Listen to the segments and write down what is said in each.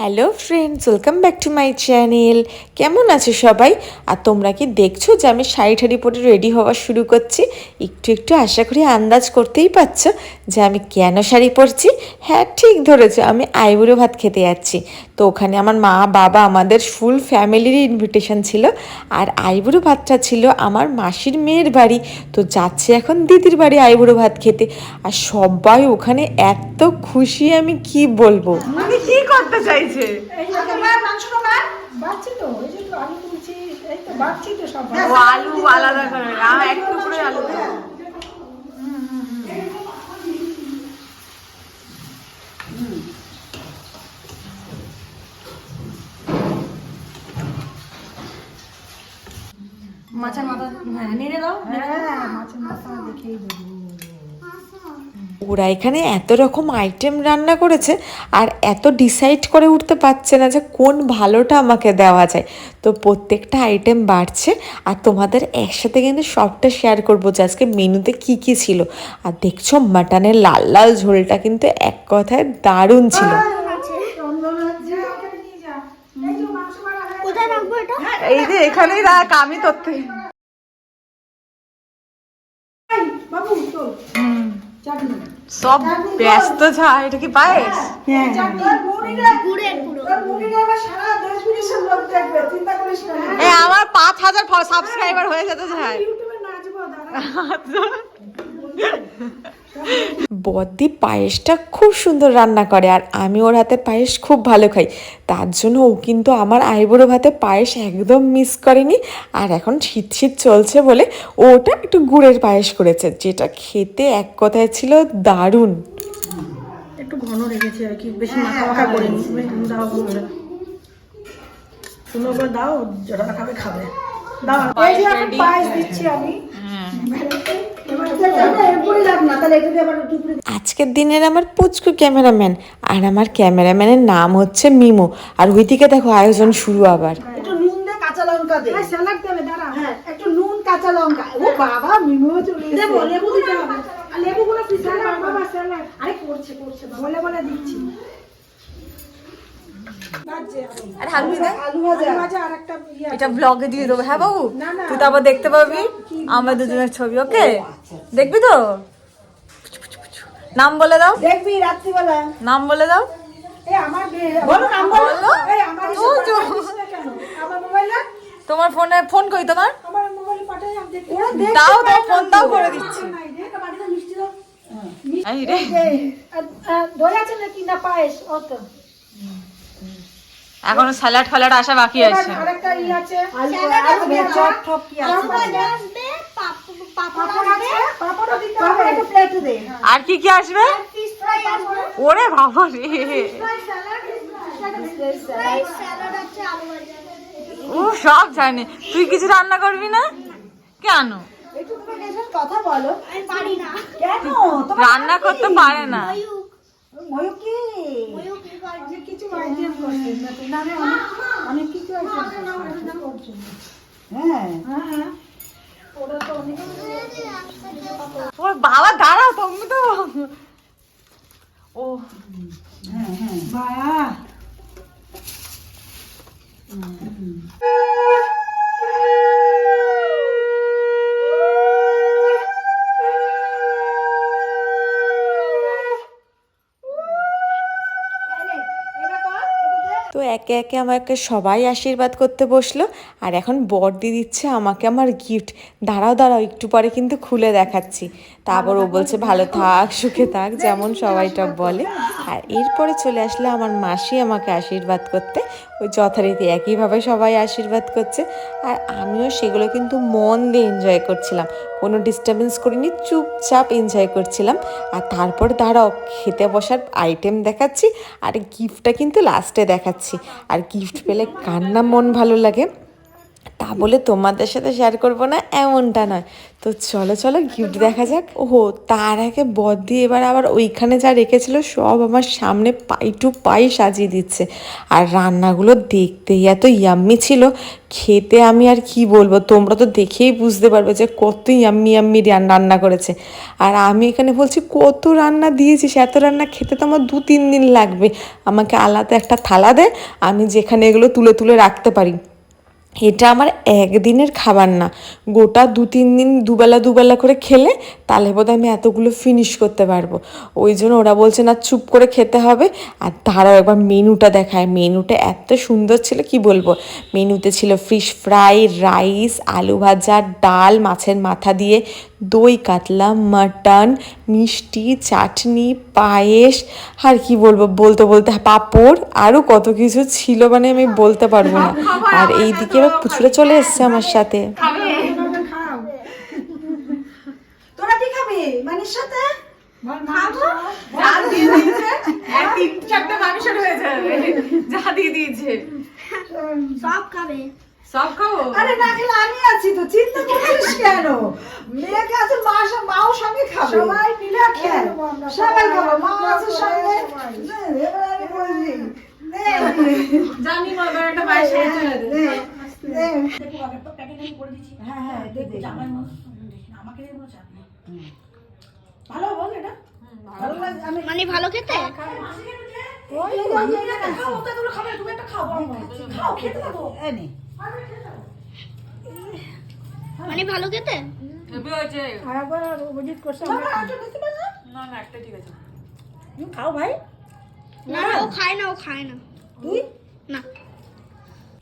Hello friends welcome back to my channel কেমন আছো সবাই? আর তোমরা কি দেখছ যে আমি শাড়ি ঠাড়ি পরে রেডি হওয়া শুরু করছি? একটু একটু আশা করি আন্দাজ করতেই পারছ যে আমি কেন শাড়ি পরছি? হ্যাঁ ঠিক ধরেছো, আমি আইবুড়ো ভাত খেতে যাচ্ছি। তো ওখানে আমার মা, বাবা, আমাদের ফুল ফ্যামিলির ইনভিটেশন ছিল। আর আইবুড়ো ভাতটা ছিল আমার মাসির মেয়ের বাড়ি। তো যাচ্ছি এখন দিদির বাড়ি আইবুড়ো ভাত খেতে। আর সবাই ওখানে এত খুশি, আমি কি বলব? মানে কি করতে চাইছে? আলু আলাদা করে এক টুকরো আলু। মাছের মাথা হ্যাঁ নেড়ে দাও। হ্যাঁ মাছের মাথা দেখেই দেবো। ওরা এখানে এত রকম আইটেম রান্না করেছে আর এত ডিসাইড করে উঠতে পারছে না যে কোন ভালোটা আমাকে দেওয়া যায়। তো প্রত্যেকটা আইটেম বাড়ছে আর তোমাদের একসাথে কিন্তু সবটা শেয়ার করব যে আজকে মেনুতে কি কি ছিল। আর দেখছ মাটনের লাল লাল ঝোলটা কিন্তু এক কথায় দারুণ ছিল। কোথায় রাখব এটা? এই যে এখানেই রাখ আমি তোর থেকে। বাবু তো চাটনি। সব ব্যস্ত যা এটা কি পায়েস? হ্যাঁ। এ আমার পাঁচ হাজার সাবস্ক্রাইবার হয়ে যেতে দাঁড়া। বদ্দি পায়েসটা খুব সুন্দর রান্না করে আর আমি ওর হাতে পায়েস খুব ভালো খাই। তার জন্য ও কিন্তু আমার আইবুড়ো ভাতে পায়েস একদম মিস করেনি আর এখন শীত শীত চলছে বলে ও ওটা একটু গুড়ের পায়েস করেছে যেটা খেতে এক কথায় ছিল দারুণ। একটু ঘন রেখেছি আর কি বেশি মাখা মাখা করিনি দাও যারা খাবে খাবে। দাও। এই যে এখন পায়েস দিচ্ছি আমি। আজকের দিনের আমার পুচকু ক্যামেরাম্যান। আর আমার ক্যামেরাম্যানের নাম হচ্ছে মিমো। আর ওইদিকে দেখো আয়োজন শুরু আবার। একটু নুন দে কাঁচা লঙ্কা দে। হ্যাঁ স্যালাড দেবে দাঁড়া। হ্যাঁ একটু নুন কাঁচা লঙ্কা। ও বাবা মিমো চলে এসেছে লেবু দিতে হবে। লেবুগুলো বাবা স্যালাড আরে করছে করছে বলে বলে দিচ্ছি। আর আলু ভাজা আর একটা ইয়ে এটা ব্লগে দিয়ে দেবো হ্যাঁ বাবু। তুই তারপর দেখতে পাবি আমরা দুজনের ছবি ওকে দেখবি তো নাম বলে দাও দেখবি রাত্রিবেলা নাম বলে দাও তোমার ফোনে ফোন করি তোমার দাও দাও ফোন দাও করে দিচ্ছি ধরে আছে নাকি না পায়েস অত এখনও স্যালাড ফ্যালাড আসা বাকি আছে। আর কি কি আসবে? ওরে বাবা রে। ও সব জানে। তুই কিছু রান্না করবি না? কেন? একটু তুমি এসব কথা বলো। রান্না করতে পারে না। ময়ূক ময়ূর কি ময়ূক কি করে? অনেক কিছু আইটেম করছে না অনেক অনেক কিছু আইটেম করছে হ্যাঁ। হ্যাঁ হ্যাঁ। ওরা তো অনেক ওর বাবা দাঁড়াও তুমি তো ও। হ্যাঁ হ্যাঁ। বাহ তো একে একে আমাকে সবাই আশীর্বাদ করতে বসল। আর এখন বর্দি দিচ্ছে আমাকে আমার গিফট দাঁড়াও দাঁড়াও, একটু পরে কিন্তু খুলে দেখাচ্ছি। তারপর ও বলছে, ভালো থাক, সুখে থাক, যেমন সবাইটা বলে। আর এরপরে চলে আসলে আমার মাসি আমাকে আশীর্বাদ করতে। ওই যথারীতি একইভাবে সবাই আশীর্বাদ করছে। আর আমিও সেগুলো কিন্তু মন দিয়ে এনজয় করছিলাম। কোনো ডিস্টারবেন্স করিনি, চুপচাপ এনজয় করছিলাম। আর তারপর দাঁড়াও, খেতে বসার আইটেম দেখাচ্ছি। আর গিফটটা কিন্তু লাস্টে দেখাচ্ছি। আর গিফট পেলে কার না মন ভালো লাগে? তা বলে তোমাদের সাথে শেয়ার করব না, এমনটা নয়। তো চলো চলো গিফট দেখা যাক। ওহো, তার আগে বদ্দি এবার আবার ওইখানে যা রেখেছিল, সব আমার সামনে পাই টু পাই সাজিয়ে দিচ্ছে। আর রান্নাগুলো দেখতেই এত ইয়াম্মি ছিল, খেতে আমি আর কি বলব, তোমরা তো দেখেই বুঝতে পারবে যে কত ইয়াম্মি ইয়াম্মি রান্না করেছে। আর আমি এখানে বলছি, কত রান্না দিয়েছিস, এত রান্না খেতে তো আমার দু তিন দিন লাগবে। আমাকে আলাদা একটা থালা দে, আমি যেখানে এগুলো তুলে তুলে রাখতে পারি। এটা আমার একদিনের খাবার না। গোটা দু তিন দিন দুবেলা দুবেলা করে খেলে তাহলে বোধ আমি এতগুলো ফিনিশ করতে পারব। ওই জন্য ওরা বলছে না চুপ করে খেতে হবে। আর তারাও একবার মেনুটা দেখায়। মেনুটা এত সুন্দর ছিল কি বলব? মেনুতে ছিল ফিশ ফ্রাই রাইস আলু ভাজা ডাল মাছের মাথা দিয়ে দই কাতলা মাটন মিষ্টি চাটনি পায়েস আর কি বলব? বলতে বলতে পাঁপড় আরও কত কিছু ছিল মানে আমি বলতে পারব না। আর এই দিকে এবার পুচুরা চলে এসছে আমার সাথে খাও তোরা কি সাথে? খাব? যা দিয়ে দিয়েছে? এক তিন চারটে মানুষের হয়ে যাবে। যা দিয়ে দিয়েছে। সব খাবে। সব খাব? আরে না খেলে আমি আছি তো। চিন্তা করছিস কেন? মেয়েকে আছে মা সা- মাও সঙ্গে খাবে। সবাই মিলে খেয়ে সবাই খাব। মা আছে সঙ্গে। এবার আমি বলছি জানি মা একটা চলে দে নে। হ্যাঁ হ্যাঁ দেখো জামাই আমাকে চাপ ভালো বল এটা। ভালো। লাগে আমি মানে ভালো খেতে? ওই যে আমি একটা খাও ওটা গুলো খাবে তুমি একটা খাও খাও খেতে থাকো এই নে। মানে ভালো খেতে? হেভি হয়েছে। আর অভিজিৎ করছে আমরা না না? একটা ঠিক আছে। তুমি খাও ভাই। না ও খায় না ও খায় না। তুই? না।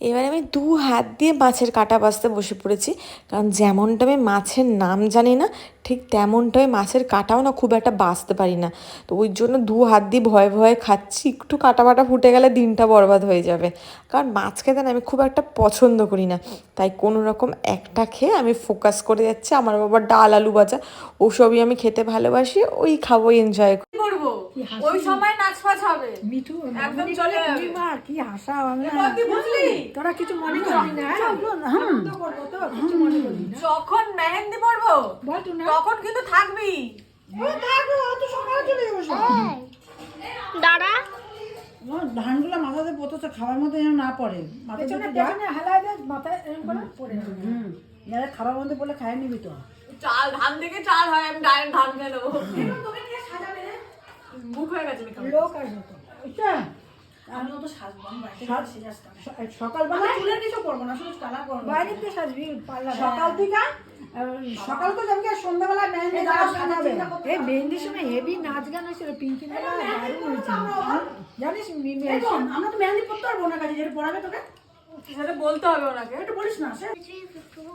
এবার আমি দু হাত দিয়ে মাছের কাটা বাছতে বসে পড়েছি কারণ যেমনটা আমি মাছের নাম জানি না ঠিক তেমনটাই মাছের কাটাও না খুব একটা বাঁচতে পারি না। তো ওই জন্য দু হাত দিয়ে ভয়ে ভয়ে খাচ্ছি একটু কাটা বাটা ফুটে গেলে দিনটা বরবাদ হয়ে যাবে। কারণ মাছ খেতে না আমি খুব একটা পছন্দ করি না। তাই কোনো রকম একটা খেয়ে আমি ফোকাস করে যাচ্ছি আমার বাবা ডাল আলু ভাজা ওসবই আমি খেতে ভালোবাসি ওই খাব এনজয় কি করব? ওই সময় নাচ ফাচ হবে। মিঠু একদম চলে যাবে। কি হাসা আমরা বুঝলি? তোরা কিছু মনে করবি না না। যখন মেহেন্দি পরবো বল না। তখন কিন্তু থাকবি দাঁড়া। ধানগুলো মাথাতে পোতেছে খাবার মধ্যে যেন না পড়ে। মাথাতে পেছনে একটু যা। পেছনে হেলায় দে মাথায় এরকম করে পড়ে হুম যারা খাবার মধ্যে বলে খাই নিবি তো। চাল ধান থেকে চাল হয় আমি ডাইরেক্ট ধান খেয়ে নেব হয়ে গেছে লোক আসবে তো। আমি তো সাজবো সকালবেলা চুলের কিছু করব না শুধু কালার করব বাইরে দিয়ে সাজবি পার্লার সকাল থেকে সকাল তো যাবি আর সন্ধ্যাবেলা মেহেন্দি গাছ বানাবে এই মেহেন্দির সময় হেভি নাচ গান হয়েছিল পিঙ্কি হয়েছিল জানিস আমরা তো মেহেন্দি পড়তে পারব না কাজে যেটা পড়াবে তোকে। সেটা বলতে হবে ওনাকে। একটু বলিস না সে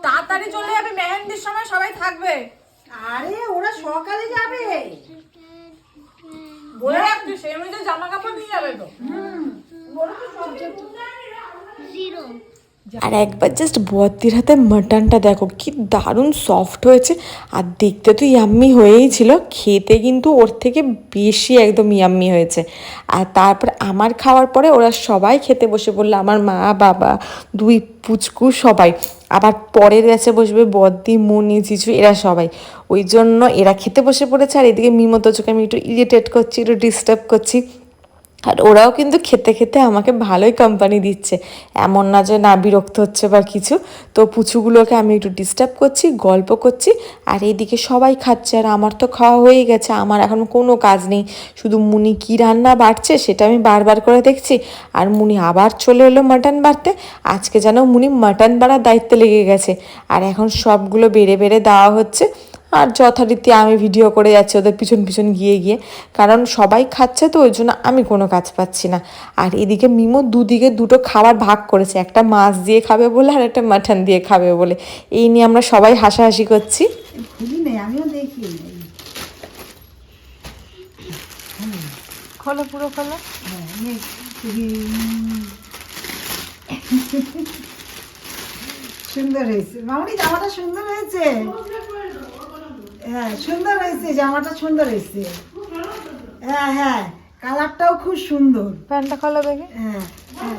তাড়াতাড়ি চলে যাবে মেহেন্দির সময় সবাই থাকবে। আরে ওরা সকালে যাবে। বলে রাখবি সেই অনুযায়ী জামা কাপড় নিয়ে যাবে তো। আর একবার জাস্ট বদ্দির হাতে মাটনটা দেখো, কি দারুণ সফট হয়েছে। আর দেখতে তো ইয়াম্মি হয়েই ছিল, খেতে কিন্তু ওর থেকে বেশি একদম ইয়াম্মি হয়েছে। আর তারপর আমার খাওয়ার পরে ওরা সবাই খেতে বসে পড়ল আমার মা, বাবা, দুই পুচকু সবাই। আবার পরের ব্যাচে বসবে বদ্দি মনি জিজু, এরা সবাই। ওই জন্য এরা খেতে বসে পড়েছে, আর এদিকে মিমতো চোখে আমি একটু ইরিটেট করছি, একটু ডিস্টার্ব করছি। আর ওরাও কিন্তু খেতে খেতে আমাকে ভালোই কোম্পানি দিচ্ছে। এমন না যে না বিরক্ত হচ্ছে বা কিছু। তো পুচুগুলোকে আমি একটু ডিস্টার্ব করছি, গল্প করছি, আর এইদিকে সবাই খাচ্ছে, আর আমার তো খাওয়া হয়েই গেছে, আমার এখন কোনো কাজ নেই। শুধু মুনি কী রান্না বাড়ছে সেটা আমি বারবার করে দেখছি, আর মুনি আবার চলে এলো মাটন বাড়তে। আজকে যেন মুনি মাটন বাড়ার দায়িত্বে লেগে গেছে। আর এখন সবগুলো বেড়ে বেড়ে দেওয়া হচ্ছে। আর যথারীতি আমি ভিডিও করে যাচ্ছি ওদের পিছন পিছন গিয়ে গিয়ে। কারণ সবাই খাচ্ছে তো ওই জন্য আমি কোনো কাজ পাচ্ছি না। আর এদিকে মিমো দুদিকে দুটো খাবার ভাগ করেছে একটা মাছ দিয়ে খাবে বলে আর একটা মাটন দিয়ে খাবে বলে। এই নিয়ে আমরা সবাই হাসাহাসি করছি। আমিও দেখি। খোলো পুরো খোলো। হ্যাঁ, সুন্দর হয়েছে। মামনি জামাটা সুন্দর হয়েছে? হ্যাঁ সুন্দর হয়েছে জামাটা সুন্দর হয়েছে। হ্যাঁ হ্যাঁ কালারটাও খুব সুন্দর। প্যান্টটা খোলো দেখে। হ্যাঁ হ্যাঁ।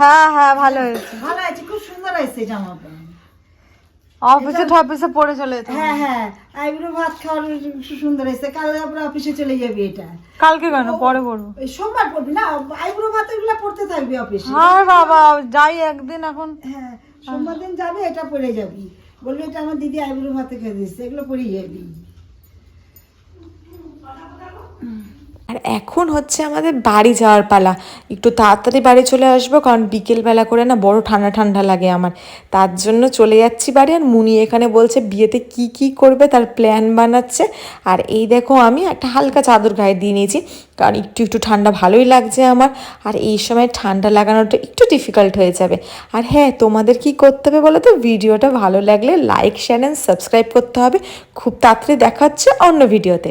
হ্যাঁ হ্যাঁ ভালো হয়েছে। ভালো আছে খুব সুন্দর হয়েছে জামাটা। অফিসে টফিসে পরে চলে যেত হ্যাঁ হ্যাঁ আইবুড়ো ভাত খাওয়ার সুন্দর হয়েছে। কাল আমরা অফিসে চলে যাবি এটা। কালকে কেন? পরে পড়ব সোমবার পড়বি না? আইবুড়ো ভাত এগুলো পড়তে থাকবি অফিসে আর বাবা যাই একদিন এখন। হ্যাঁ সোমবার দিন যাবে এটা পরে যাবি। বলবি এটা আমার দিদি আইবুড়ো ভাতে খেয়ে দিচ্ছে এগুলো পরিয়ে যাবি আর এখন হচ্ছে আমাদের বাড়ি যাওয়ার পালা। একটু তাড়াতাড়ি বাড়ি চলে আসব, কারণ বিকেলবেলা করে না বড় ঠান্ডা ঠান্ডা লাগে আমার। তার জন্য চলে যাচ্ছি বাড়ি আর মুনি এখানে বলছে বিয়েতে কি কি করবে, তার প্ল্যান বানাচ্ছে। আর এই দেখো আমি একটা হালকা চাদর গায়ে দিয়ে নিয়েছি, কারণ একটু একটু ঠান্ডা ভালোই লাগছে আমার। আর এই সময় ঠান্ডা লাগানোটা একটু ডিফিকাল্ট হয়ে যাবে। আর হ্যাঁ তোমাদের কি করতে হবে বলো তো? ভিডিওটা ভালো লাগলে লাইক শেয়ার অ্যান্ড সাবস্ক্রাইব করতে হবে। খুব তাড়াতাড়ি দেখা হচ্ছে অন্য ভিডিওতে